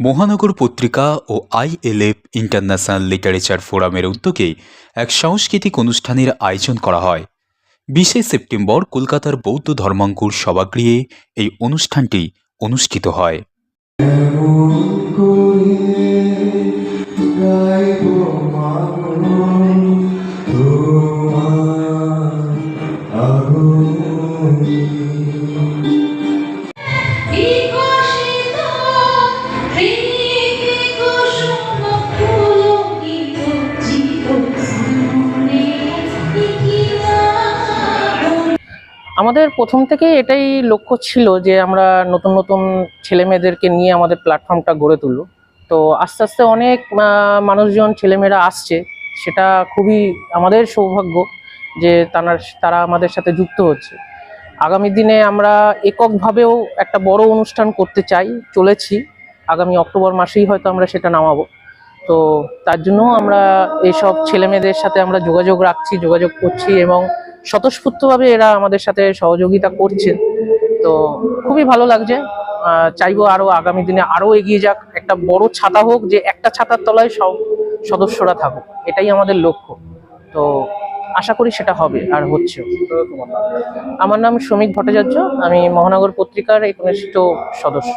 মহানগর পত্রিকা ও আইএলএফ international literature ফোরামের উদ্যোগে এক সাংস্কৃতিক অনুষ্ঠানের আয়োজন করা হয়। বিশে সেপ্টেম্বর কলকাতার বৌদ্ধ ধর্মাঙ্কুর সভাগৃহে এই অনুষ্ঠানটি অনুষ্ঠিত হয়। আমাদের প্রথম থেকে এটাই লক্ষ্য ছিল যে আমরা নতুন নতুন ছেলে মেয়েদেরকে নিয়ে আমাদের প্ল্যাটফর্মটা গড়ে তুলব। তো আস্তে আস্তে অনেক মানুষজন, ছেলেমেয়েরা আসছে। সেটা খুবই আমাদের সৌভাগ্য যে তারা তারা আমাদের সাথে যুক্ত হচ্ছে। আগামী দিনে আমরা এককভাবেও একটা বড় অনুষ্ঠান করতে চাই, চলেছি। আগামী অক্টোবর মাসেই হয়তো আমরা সেটা নামাবো। তো তার জন্য আমরা এইসব ছেলে মেয়েদের সাথে আমরা যোগাযোগ রাখছি, যোগাযোগ করছি এবং স্বতঃস্ফূর্তভাবে এরা আমাদের সাথে সহযোগিতা করছে। তো খুবই ভালো লাগছে। চাইব আরও আগামী দিনে আরও এগিয়ে যাক। একটা বড় ছাতা হোক যে একটা ছাতার তলায় সব সদস্যরা থাকুক। এটাই আমাদের লক্ষ্য। তো আশা করি সেটা হবে আর হচ্ছে আমার নাম শ্রমিক ভট্টাচার্য। আমি মহানগর পত্রিকার একনিষ্ঠ সদস্য।